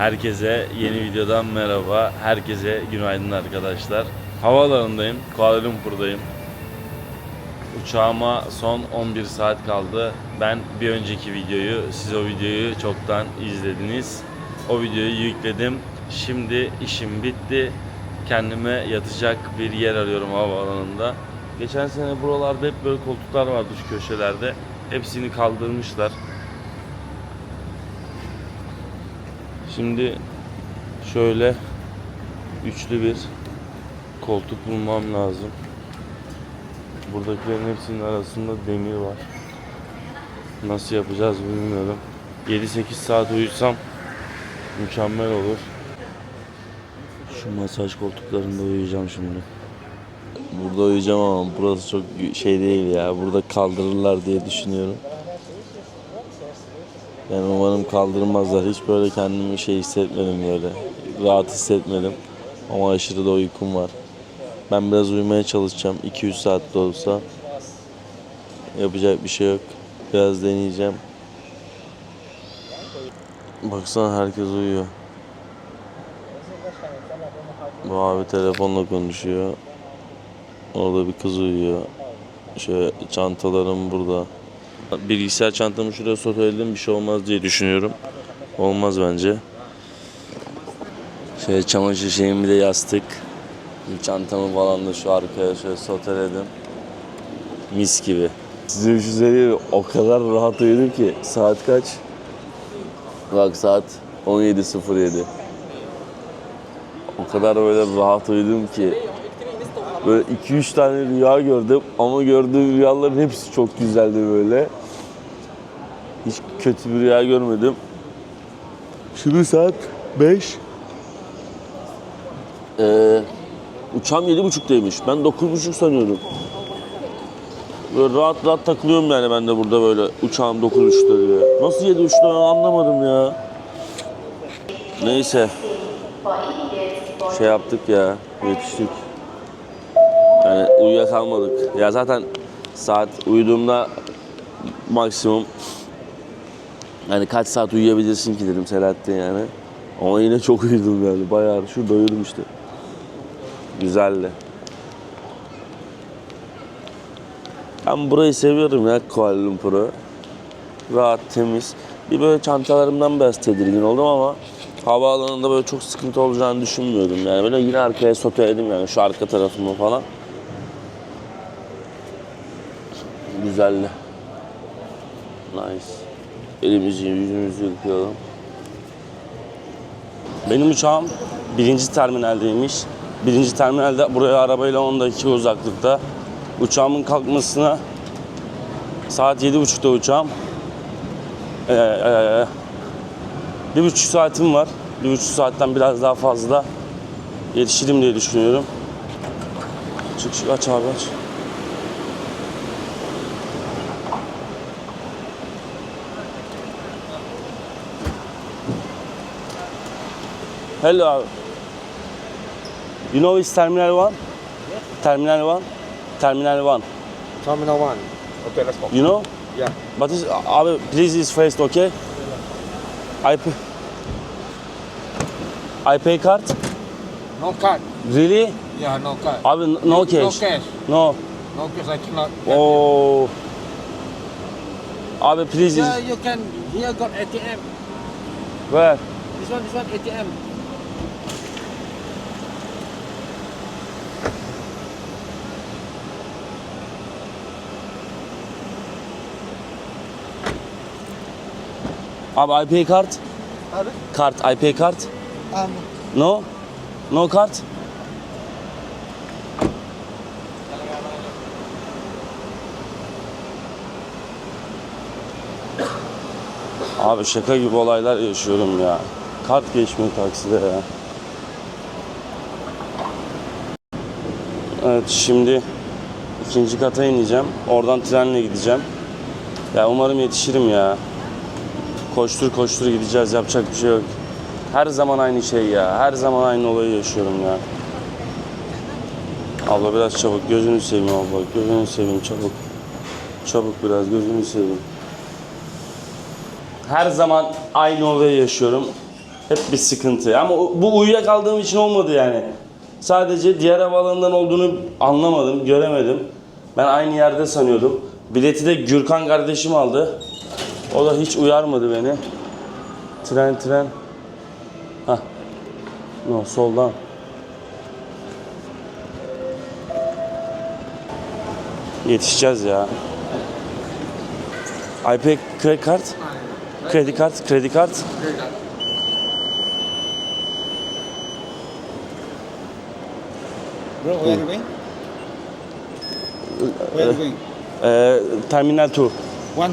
Herkese yeni videodan merhaba. Herkese günaydın arkadaşlar. Havaalanındayım. Kuala Lumpur'dayım. Uçağıma son 11 saat kaldı. Ben bir önceki videoyu, siz o videoyu çoktan izlediniz. O videoyu yükledim. Şimdi işim bitti. Kendime yatacak bir yer arıyorum havaalanında. Geçen sene buralarda hep böyle koltuklar vardı şu köşelerde. Hepsini kaldırmışlar. Şimdi şöyle üçlü bir koltuk bulmam lazım. Buradakilerin hepsinin arasında demir var. Nasıl yapacağız bilmiyorum. 7-8 saat uyusam mükemmel olur. Şu masaj koltuklarında uyuyacağım şimdi. Burada uyuyacağım ama burası çok şey değil ya. Burada kaldırırlar diye düşünüyorum. Yani umarım kaldırmazlar. Hiç böyle kendimi şey hissetmedim böyle. Rahat hissetmedim. Ama aşırı da uykum var. Ben biraz uyumaya çalışacağım. 2-3 saat de olsa. Yapacak bir şey yok. Biraz deneyeceğim. Baksana herkes uyuyor. Bu abi telefonla konuşuyor. Orada bir kız uyuyor. Şöyle çantalarım burada. Bilgisayar çantamı şuraya soteledim bir şey olmaz diye düşünüyorum. Olmaz bence. Şöyle çamaşır şeyimi de yastık. Çantamı falan da şu arkaya şöyle soteledim. Mis gibi. Size bir şey? O kadar rahat uyudum ki. Saat kaç? Bak saat 17.07. O kadar böyle rahat uyudum ki. Böyle 2-3 tane rüya gördüm ama gördüğüm rüyaların hepsi çok güzeldi böyle. Hiç kötü bir rüya görmedim. Şimdi saat 5. Ee, uçağım 7.30'daymış. Ben 9.30 sanıyordum. Böyle rahat rahat takılıyorum yani ben de burada böyle uçağım 9.30'da diye. Nasıl 7.30'da ben anlamadım ya. Neyse. Şey yaptık ya, yetiştik. Yani uyuyakalmadık. Ya zaten saat uyuduğumda maksimum yani kaç saat uyuyabilirsin ki dedim Selahattin yani. Ama yine çok uyudum yani. Bayağı şurada uyudum işte. Güzeldi. Ben burayı seviyorum ya Kuala Lumpur'u. Rahat, temiz. Bir böyle çantalarımdan biraz tedirgin oldum ama havaalanında böyle çok sıkıntı olacağını düşünmüyordum. Yani böyle yine arkaya soteledim yani şu arka tarafımı falan. Güzeldi. Nice. Elimizi yüzümüzü yıkayalım. Benim uçağım birinci terminaldeymiş. Birinci terminalde buraya arabayla 10 dakika uzaklıkta. Uçağımın kalkmasına saat 7.30'da uçağım. Ee, ee, bir buçuk saatim var. Bir buçuk saatten biraz daha fazla yetişirim diye düşünüyorum. Çık aç abi aç. Hello. You know it's Terminal 1? Terminal 1? Terminal 1. Terminal 1. Okay, let's go. You know? Yeah. But is, abi please is first okay? I pay, I pay card? No card. Really? Yeah, no card. Abi no No cash. cash. No. No cash, I cannot. Oh. Abi please Yeah, you can. Here got ATM. where? This one, this one ATM. Abi I pay card? Pardon? Card. I pay card? Um, No? No card? Abi şaka gibi olaylar yaşıyorum ya. Kart geçmiyor takside ya. Evet şimdi ikinci kata ineceğim. Oradan trenle gideceğim. Ya umarım yetişirim ya. Koştur koştur gideceğiz yapacak bir şey yok. Her zaman aynı şey ya. Her zaman aynı olayı yaşıyorum ya. Abla biraz çabuk. Gözünü seveyim abla. Gözünü seveyim çabuk. Çabuk biraz gözünü seveyim. Her zaman aynı olayı yaşıyorum. Hep bir sıkıntı. Ama bu uyuyakaldığım için olmadı yani. Sadece diğer havaalanından olduğunu anlamadım, göremedim. Ben aynı yerde sanıyordum. Bileti de Gürkan kardeşim aldı. O da hiç uyarmadı beni. Tren tren. Hah. No, soldan. Yetişeceğiz ya. iPay kredi kart. Kredi kart, kredi kart. Bro, where are you going? Where are you going? Ee, terminal 2. One.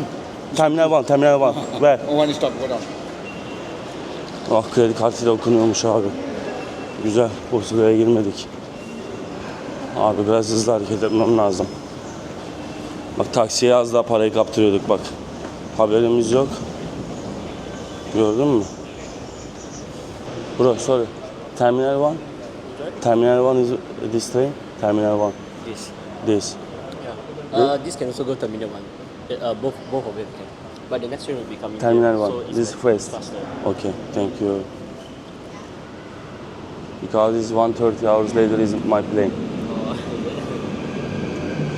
Terminal 1, terminal 1. Where? Oh, one stop, go down. Ah kredi kartıyla okunuyormuş abi. Güzel. Bu sıraya girmedik. Abi biraz hızlı hareket etmem lazım. Bak taksiye az daha parayı kaptırıyorduk bak. Haberimiz yok. Gördün mü? Bro sorry. Terminal 1? Terminal 1 is this train? Terminal 1. This. This. Yeah. Uh, this can also go terminal one. Uh, both both of it can. But the next train will be coming. Terminal here, 1. So it's this like first. faster. Okay, thank you. Because it's 130 hours later is my plane.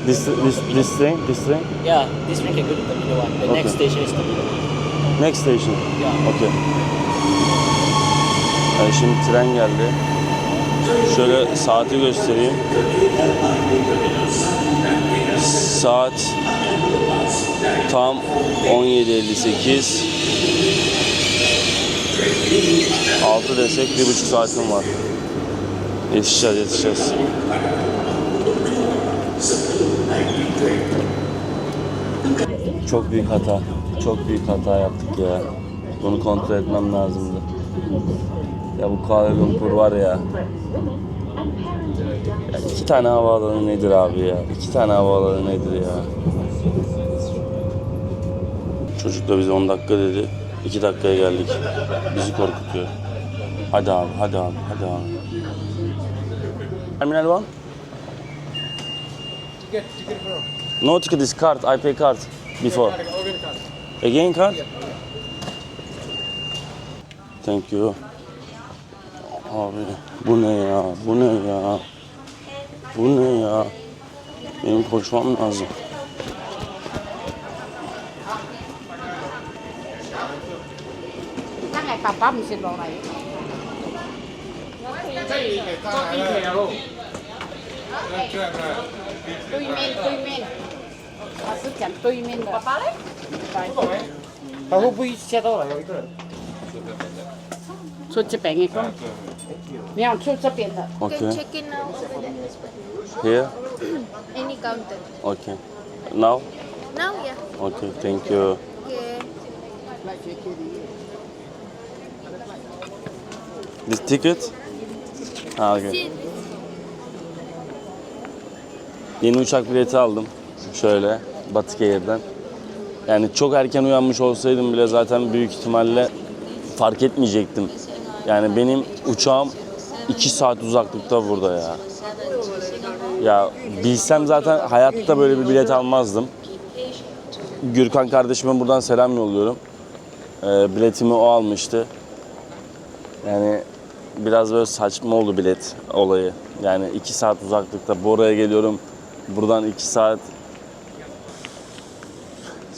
This this this train, this train. Yeah, this train can go to terminal one. The next Okay. station is terminal one. Next station. Yeah. Okay. Yani şimdi tren geldi. Şöyle saati göstereyim. Saat tam 17.58. 6 desek bir buçuk saatim var. Yetişeceğiz, yetişeceğiz. Çok büyük hata. Çok büyük hata yaptık ya. Bunu kontrol etmem lazımdı. Ya bu Kuala Lumpur var ya. ya iki tane havaalanı nedir abi ya? İki tane havaalanı nedir ya? Çocuk da bize 10 dakika dedi. 2 dakikaya geldik. Bizi korkutuyor. Hadi abi, hadi abi, hadi abi. Terminal 1? Ticket, ticket, bro. No ticket is card. I pay card before. Again card? Thank you. Abi bu ne ya? Bu ne ya? Bu ne ya? Benim koşmam lazım. 爸爸没接到来。对，坐地铁啊。对面，对面。他是讲对面的爸爸嘞？他会不会接到了？要一个人。坐这边一个。你要出这边的。Okay. Check in now. Okay. Any counter? Okay. Now? Now yeah. Okay, thank you. This ticket? Ha, okay. Yeni uçak bileti aldım. Şöyle Batık Air'den. Yani çok erken uyanmış olsaydım bile zaten büyük ihtimalle fark etmeyecektim. Yani benim uçağım 2 saat uzaklıkta burada ya. Ya bilsem zaten hayatta böyle bir bilet almazdım. Gürkan kardeşime buradan selam yolluyorum. Ee, biletimi o almıştı. Yani biraz böyle saçma oldu bilet olayı. Yani 2 saat uzaklıkta Bora'ya geliyorum. Buradan 2 saat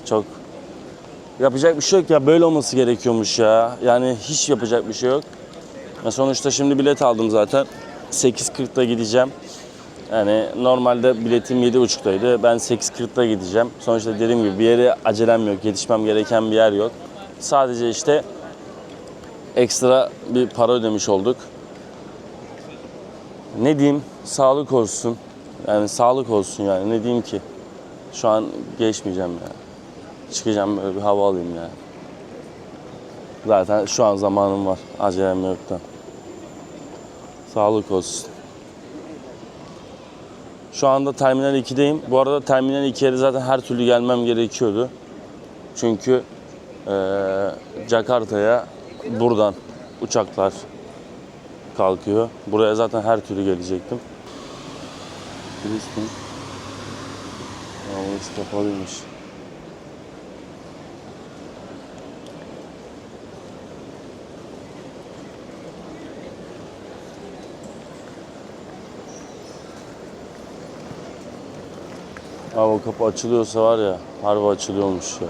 çok yapacak bir şey yok ya böyle olması gerekiyormuş ya. Yani hiç yapacak bir şey yok. Ya sonuçta şimdi bilet aldım zaten. 8.40'da gideceğim. Yani normalde biletim 7.30'daydı. Ben 8.40'da gideceğim. Sonuçta dediğim gibi bir yere acelem yok. Yetişmem gereken bir yer yok. Sadece işte ekstra bir para ödemiş olduk. Ne diyeyim? Sağlık olsun. Yani sağlık olsun yani. Ne diyeyim ki? Şu an geçmeyeceğim ya. Çıkacağım böyle bir hava alayım ya. Zaten şu an zamanım var. Acelem yok da. Sağlık olsun. Şu anda Terminal 2'deyim. Bu arada Terminal 2'ye de zaten her türlü gelmem gerekiyordu. Çünkü eee Jakarta'ya Buradan uçaklar kalkıyor. Buraya zaten her türlü gelecektim. Filistin. Ama burası kapalıymış. Abi o kapı açılıyorsa var ya harbi açılıyormuş ya.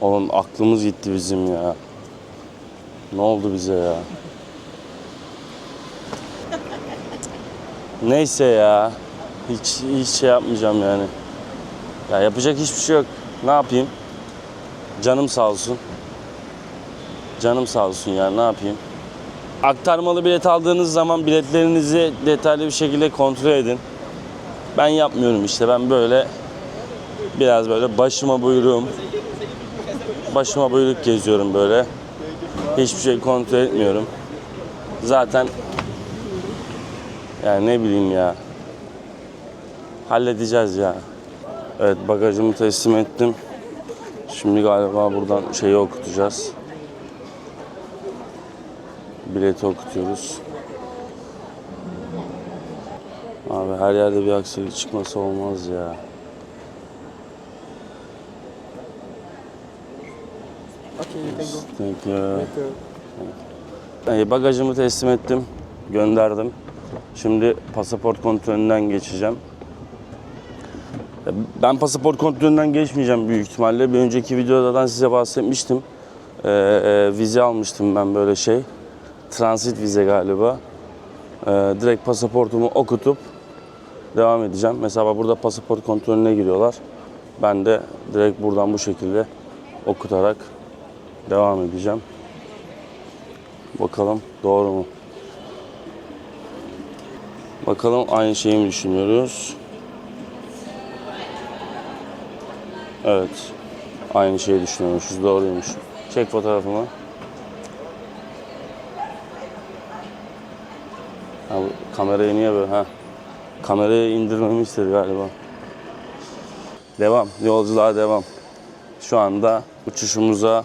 Oğlum aklımız gitti bizim ya. Ne oldu bize ya? Neyse ya. Hiç, hiç şey yapmayacağım yani. Ya yapacak hiçbir şey yok. Ne yapayım? Canım sağ olsun. Canım sağ olsun yani ne yapayım? Aktarmalı bilet aldığınız zaman biletlerinizi detaylı bir şekilde kontrol edin. Ben yapmıyorum işte. Ben böyle biraz böyle başıma buyruğum. Başıma buyruk geziyorum böyle. Hiçbir şey kontrol etmiyorum. Zaten yani ne bileyim ya. Halledeceğiz ya. Evet bagajımı teslim ettim. Şimdi galiba buradan şeyi okutacağız. Bileti okutuyoruz. Abi her yerde bir aksilik çıkması olmaz ya. You go. Thank you. Ee, bagajımı teslim ettim. Gönderdim. Şimdi pasaport kontrolünden geçeceğim. Ee, Ben pasaport kontrolünden geçmeyeceğim büyük ihtimalle. Bir önceki videodan size bahsetmiştim. Ee, e, vize almıştım ben böyle şey. Transit vize galiba. Ee, direkt pasaportumu okutup devam edeceğim. Mesela burada pasaport kontrolüne giriyorlar. Ben de direkt buradan bu şekilde okutarak devam edeceğim. Bakalım doğru mu? Bakalım aynı şeyi mi düşünüyoruz? Evet. Aynı şeyi düşünüyormuşuz. Doğruymuş. Çek fotoğrafımı. Ha, bu kamerayı niye böyle? Ha. Kamerayı indirmemiştir galiba. Devam. Yolculuğa devam. Şu anda uçuşumuza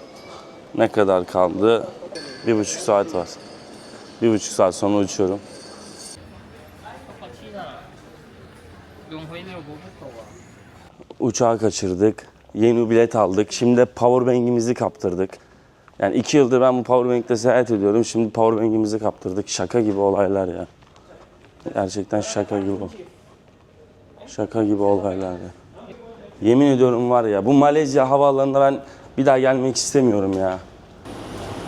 ne kadar kaldı? Bir buçuk saat var. Bir buçuk saat sonra uçuyorum. Uçağı kaçırdık. Yeni bilet aldık. Şimdi powerbank'imizi kaptırdık. Yani iki yıldır ben bu powerbank'te seyahat ediyorum. Şimdi powerbank'imizi kaptırdık. Şaka gibi olaylar ya. Gerçekten şaka gibi. Şaka gibi olaylar ya. Yemin ediyorum var ya bu Malezya havaalanına ben bir daha gelmek istemiyorum ya.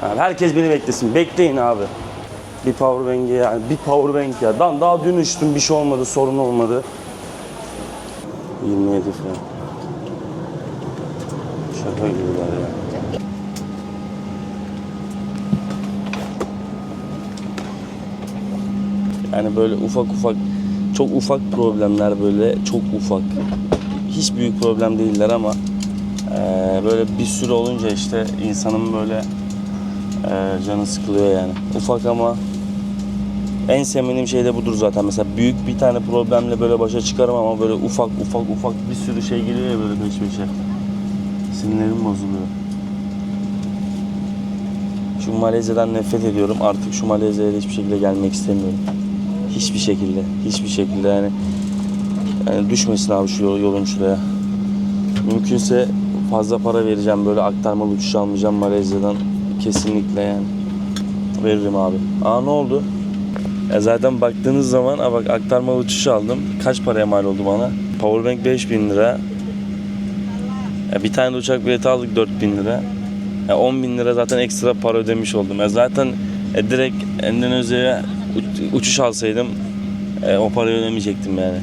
Yani herkes beni beklesin. Bekleyin abi. Bir powerbank yani bir powerbank ya. Daha, daha dün uçtum bir şey olmadı, sorun olmadı. 27 falan. Şaka gibiler ya. Yani böyle ufak ufak, çok ufak problemler böyle, çok ufak. Hiç büyük problem değiller ama eee, böyle bir sürü olunca işte insanın böyle eee, canı sıkılıyor yani. Ufak ama en sevmediğim şey de budur zaten. Mesela büyük bir tane problemle böyle başa çıkarım ama böyle ufak ufak ufak bir sürü şey geliyor ya böyle peş peşe. Sinirlerim bozuluyor. Şu Malezya'dan nefret ediyorum. Artık şu Malezya'ya hiçbir şekilde gelmek istemiyorum. Hiçbir şekilde. Hiçbir şekilde yani. Yani düşmesin abi şu yol, yolum şuraya. Mümkünse fazla para vereceğim. Böyle aktarmalı uçuş almayacağım Malezya'dan. Kesinlikle yani. Veririm abi. Aa ne oldu? Ya zaten baktığınız zaman aa bak aktarmalı uçuş aldım. Kaç paraya mal oldu bana? Powerbank 5000 lira. Ya bir tane de uçak bileti aldık 4000 lira. Ya 10 bin lira zaten ekstra para ödemiş oldum. Ya zaten e, direkt Endonezya'ya uç- uçuş alsaydım e, o parayı ödemeyecektim yani.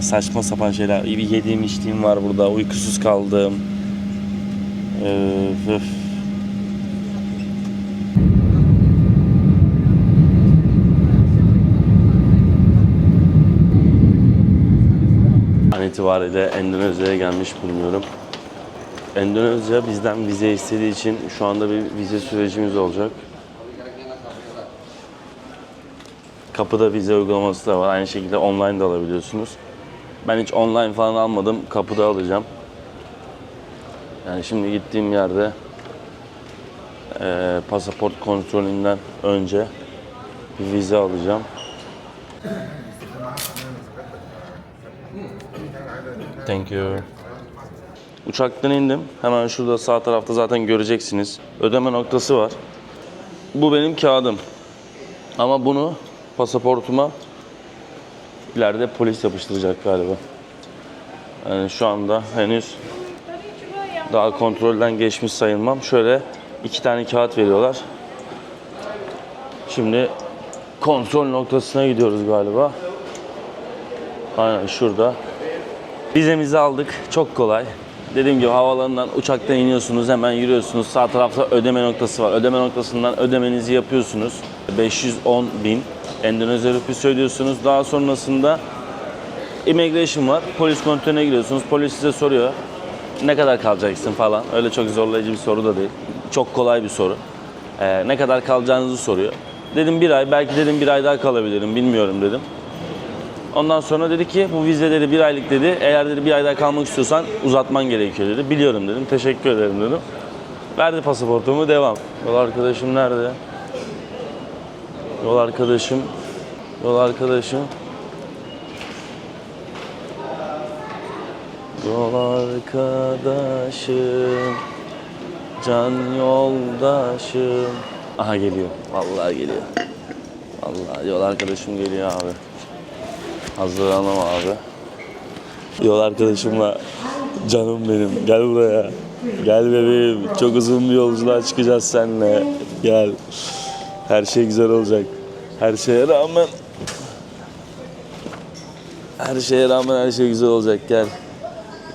Saçma sapan şeyler. Bir yediğim içtiğim var burada. Uykusuz kaldım. Öf, öf. An itibariyle Endonezya'ya gelmiş bulunuyorum. Endonezya bizden vize istediği için şu anda bir vize sürecimiz olacak. Kapıda vize uygulaması da var. Aynı şekilde online de alabiliyorsunuz. Ben hiç online falan almadım. Kapıda alacağım. Yani şimdi gittiğim yerde eee, pasaport kontrolünden önce bir vize alacağım. Thank you. Uçaktan indim. Hemen şurada sağ tarafta zaten göreceksiniz. Ödeme noktası var. Bu benim kağıdım. Ama bunu pasaportuma ileride polis yapıştıracak galiba. Yani şu anda henüz daha kontrolden geçmiş sayılmam. Şöyle iki tane kağıt veriyorlar. Şimdi kontrol noktasına gidiyoruz galiba. Aynen şurada. Vizemizi aldık. Çok kolay. Dediğim gibi havalarından uçaktan iniyorsunuz hemen yürüyorsunuz. Sağ tarafta ödeme noktası var. Ödeme noktasından ödemenizi yapıyorsunuz. 510 bin Endonezya rupisi ödüyorsunuz. Daha sonrasında immigration var. Polis kontrolüne giriyorsunuz. Polis size soruyor. Ne kadar kalacaksın falan. Öyle çok zorlayıcı bir soru da değil. Çok kolay bir soru. Ee, ne kadar kalacağınızı soruyor. Dedim bir ay. Belki dedim bir ay daha kalabilirim. Bilmiyorum dedim. Ondan sonra dedi ki bu vize dedi bir aylık dedi. Eğer dedi bir ay daha kalmak istiyorsan uzatman gerekiyor dedi. Biliyorum dedim. Teşekkür ederim dedim. Verdi pasaportumu devam. Yol arkadaşım nerede? Yol arkadaşım. Yol arkadaşım. Yol arkadaşım. Can yoldaşım. Aha geliyor. Vallahi geliyor. Vallahi yol arkadaşım geliyor abi. Hazırlanım abi. Yol arkadaşımla canım benim. Gel buraya. Gel bebeğim. Çok uzun bir yolculuğa çıkacağız seninle. Gel. Her şey güzel olacak. Her şeye rağmen her şeye rağmen her şey güzel olacak. Gel.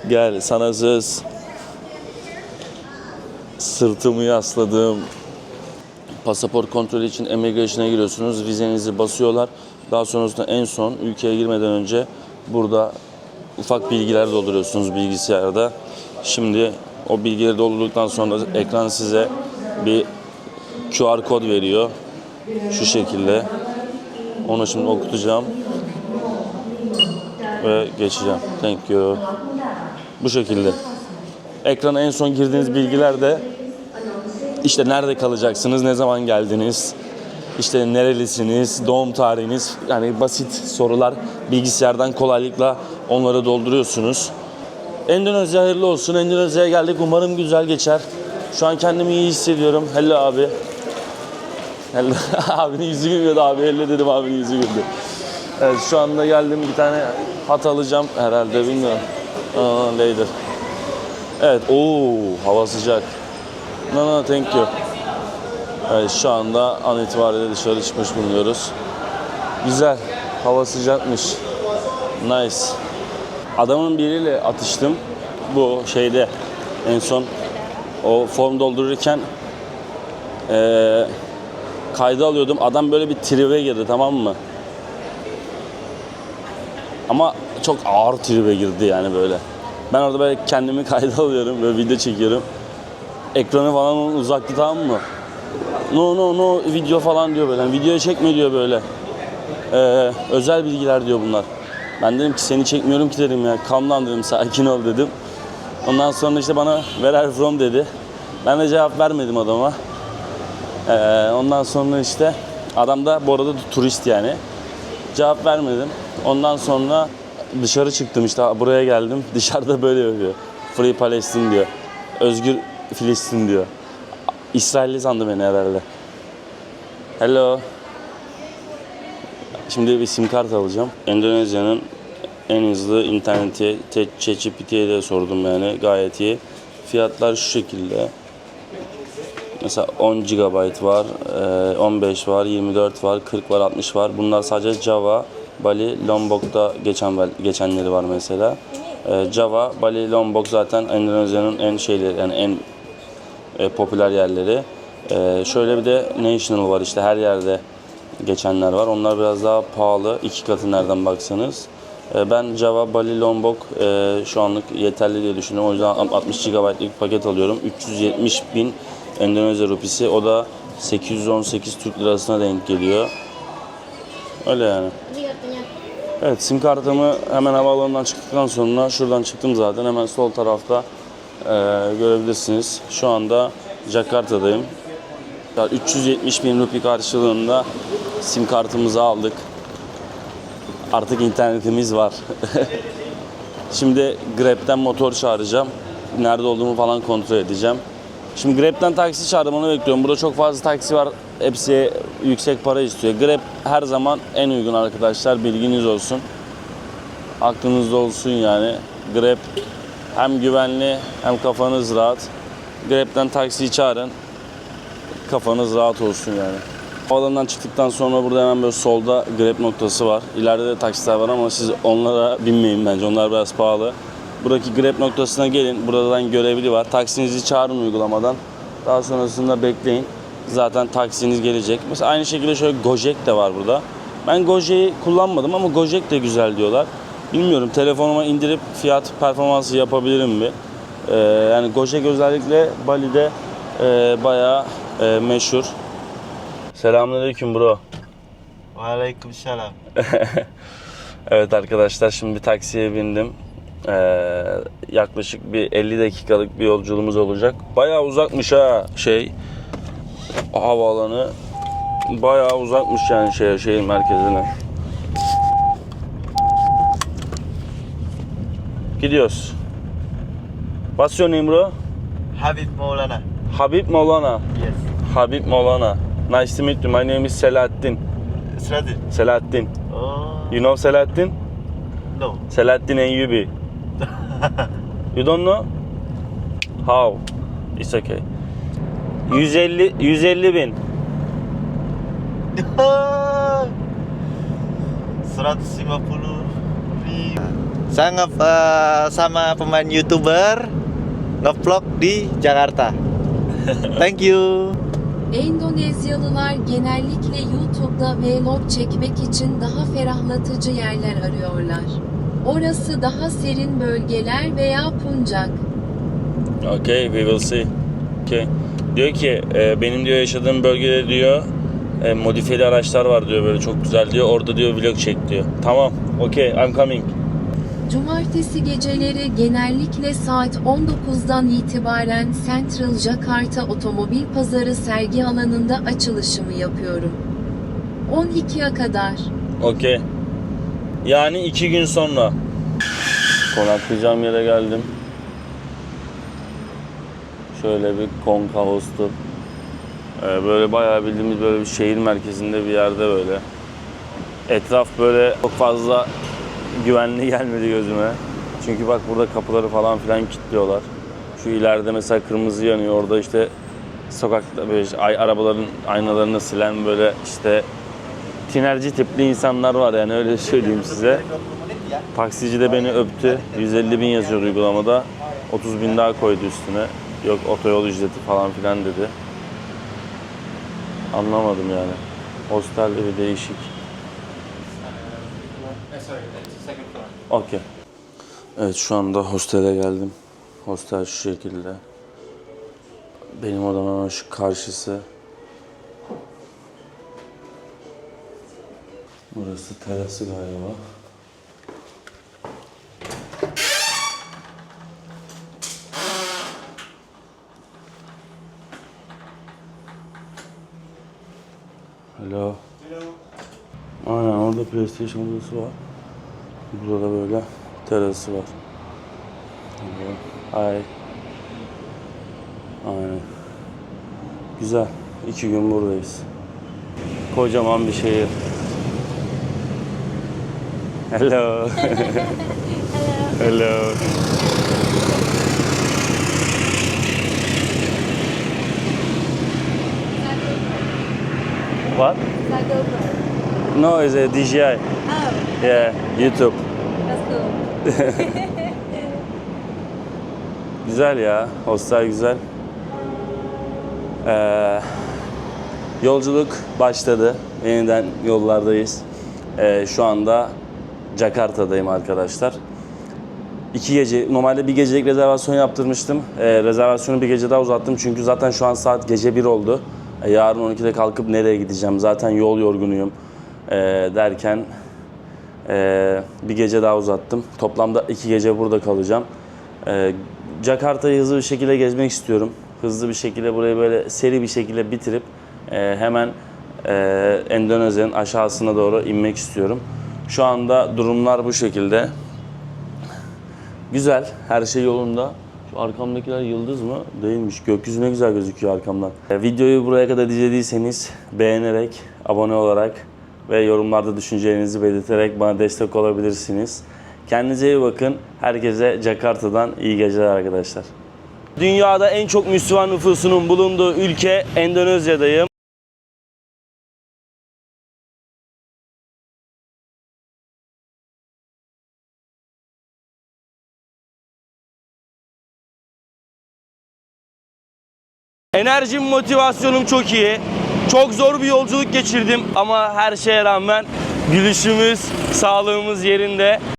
Gel sana söz. Sırtımı yasladığım pasaport kontrolü için immigration'a giriyorsunuz. Vizenizi basıyorlar. Daha sonrasında en son ülkeye girmeden önce burada ufak bilgiler dolduruyorsunuz bilgisayarda. Şimdi o bilgileri doldurduktan sonra ekran size bir QR kod veriyor. Şu şekilde. Onu şimdi okutacağım. Ve geçeceğim. Thank you. Bu şekilde. Ekrana en son girdiğiniz bilgiler de işte nerede kalacaksınız, ne zaman geldiniz, işte nerelisiniz, doğum tarihiniz yani basit sorular bilgisayardan kolaylıkla onları dolduruyorsunuz. Endonezya hayırlı olsun. Endonezya'ya geldik. Umarım güzel geçer. Şu an kendimi iyi hissediyorum. Hello abi. Hello. abinin yüzü gülmüyordu abi. Hello dedim abinin yüzü güldü. Evet şu anda geldim. Bir tane hat alacağım herhalde bilmiyorum. Aa, later. Evet. Oo, hava sıcak. No no thank you. Evet şu anda an itibariyle dışarı çıkmış bulunuyoruz. Güzel. Hava sıcakmış. Nice. Adamın biriyle atıştım. Bu şeyde en son o form doldururken eee kaydı alıyordum. Adam böyle bir tribe girdi tamam mı? Ama çok ağır tribe girdi yani böyle. Ben orada böyle kendimi kayda alıyorum, böyle video çekiyorum. Ekranı falan onun uzaktı tamam mı? No no no video falan diyor böyle. Yani videoya çekme diyor böyle. Ee, özel bilgiler diyor bunlar. Ben dedim ki seni çekmiyorum ki dedim ya. Down dedim, sakin ol dedim. Ondan sonra işte bana where are from dedi. Ben de cevap vermedim adama. Ee, ondan sonra işte adam da bu arada turist yani. Cevap vermedim. Ondan sonra dışarı çıktım işte buraya geldim. Dışarıda böyle yapıyor. Free Palestine diyor. Özgür Filistin diyor. İsrailli sandı beni herhalde. Hello. Şimdi bir sim kart alacağım. Endonezya'nın en hızlı interneti te- ChatGPT'ye de sordum yani gayet iyi. Fiyatlar şu şekilde. Mesela 10 GB var, e, 15 var, 24 var, 40 var, 60 var. Bunlar sadece Java, Bali, Lombok'ta geçen geçenleri var mesela. Java, Bali, Lombok zaten Endonezya'nın en şeyleri yani en popüler yerleri. Şöyle bir de National var işte her yerde geçenler var. Onlar biraz daha pahalı. iki katı nereden baksanız. Ben Java, Bali, Lombok şu anlık yeterli diye düşünüyorum. O yüzden 60 GB'lık paket alıyorum. 370 bin Endonezya rupisi. O da 818 Türk lirasına denk geliyor. Öyle yani. Evet sim kartımı hemen havaalanından çıktıktan sonra şuradan çıktım zaten hemen sol tarafta e, görebilirsiniz. Şu anda Jakarta'dayım. Ya 370 bin rupi karşılığında sim kartımızı aldık. Artık internetimiz var. Şimdi Grab'den motor çağıracağım. Nerede olduğumu falan kontrol edeceğim. Şimdi Grab'den taksi çağırmanı bekliyorum. Burada çok fazla taksi var. Hepsi yüksek para istiyor. Grab her zaman en uygun arkadaşlar. Bilginiz olsun. aklınızda olsun yani. Grab hem güvenli hem kafanız rahat. Grab'den taksiyi çağırın. Kafanız rahat olsun yani. Havalandan çıktıktan sonra burada hemen böyle solda Grab noktası var. İleride de taksiler var ama siz onlara binmeyin bence. Onlar biraz pahalı. Buradaki Grab noktasına gelin. Buradan görevli var. Taksinizi çağırın uygulamadan. Daha sonrasında bekleyin. Zaten taksiniz gelecek. Mesela aynı şekilde şöyle Gojek de var burada. Ben Gojek'i kullanmadım ama Gojek de güzel diyorlar. Bilmiyorum telefonuma indirip fiyat performansı yapabilirim bir. Ee, yani Gojek özellikle Bali'de e, bayağı e, meşhur. Selamünaleyküm bro. Waalaikumsalam. Evet arkadaşlar şimdi bir taksiye bindim. Ee, yaklaşık bir 50 dakikalık bir yolculuğumuz olacak. Bayağı uzakmış ha şey havaalanı. Bayağı uzakmış yani şey, şehir merkezine. Gidiyoruz. What's your name bro? Habib Maulana. Habib Maulana. Yes. Habib Maulana. Nice to meet you. My name is Selahattin. Sradin. Selahattin. Oh. You know Selahattin? No. Selahattin Eyyubi. You don't know? How? It's okay. 150 150 bin. 150 ribu. Saya nge eh, sama pemain YouTuber ngevlog di Jakarta. Thank you. Endonezyalılar genellikle YouTube'da vlog çekmek için daha ferahlatıcı yerler arıyorlar. Orası daha serin bölgeler veya puncak. Okay, we will see. Okay. Diyor ki e, benim diyor yaşadığım bölgede diyor e, modifiyeli araçlar var diyor böyle çok güzel diyor. Orada diyor vlog çek diyor. Tamam. Okay, I'm coming. Cumartesi geceleri genellikle saat 19'dan itibaren Central Jakarta Otomobil Pazarı sergi alanında açılışımı yapıyorum. 12'ye kadar. Okey. Yani iki gün sonra. Konaklayacağım yere geldim. Şöyle bir Konka Hostel. Ee, böyle bayağı bildiğimiz böyle bir şehir merkezinde bir yerde böyle. Etraf böyle çok fazla güvenli gelmedi gözüme. Çünkü bak burada kapıları falan filan kilitliyorlar. Şu ileride mesela kırmızı yanıyor. Orada işte sokakta böyle işte arabaların aynalarını silen böyle işte tinerci tipli insanlar var yani öyle söyleyeyim size. Taksici de beni öptü. 150 bin yazıyor uygulamada. 30 bin daha koydu üstüne. Yok otoyol ücreti falan filan dedi. Anlamadım yani. Hostel de bir değişik. Okey. Evet şu anda hostele geldim. Hostel şu şekilde. Benim odam şu karşısı. Burası terası galiba. Hello. Aynen orada PlayStation odası var. Burada da böyle terası var. Hello. Hi. Aynen. Güzel. İki gün buradayız. Kocaman bir şehir. Hello. Hello. What? No, it's a DJI. Oh, Yeah, YouTube. that's cool. Güzel ya. Hostel güzel. Ee, yolculuk başladı. Yeniden yollardayız. Ee, şu anda Jakarta'dayım arkadaşlar. İki gece, normalde bir gecelik rezervasyon yaptırmıştım. Ee, rezervasyonu bir gece daha uzattım çünkü zaten şu an saat gece 1 oldu. Ee, yarın 12'de kalkıp nereye gideceğim? Zaten yol yorgunuyum ee, derken ee, bir gece daha uzattım. Toplamda iki gece burada kalacağım. Ee, Jakarta'yı hızlı bir şekilde gezmek istiyorum. Hızlı bir şekilde burayı böyle seri bir şekilde bitirip e, hemen e, Endonezya'nın aşağısına doğru inmek istiyorum. Şu anda durumlar bu şekilde. Güzel, her şey yolunda. Şu arkamdakiler yıldız mı? Değilmiş. Gökyüzü ne güzel gözüküyor arkamdan. E, videoyu buraya kadar izlediyseniz beğenerek, abone olarak ve yorumlarda düşüncelerinizi belirterek bana destek olabilirsiniz. Kendinize iyi bakın. Herkese Jakarta'dan iyi geceler arkadaşlar. Dünyada en çok Müslüman nüfusunun bulunduğu ülke Endonezya'dayım. Enerjim, motivasyonum çok iyi. Çok zor bir yolculuk geçirdim ama her şeye rağmen gülüşümüz, sağlığımız yerinde.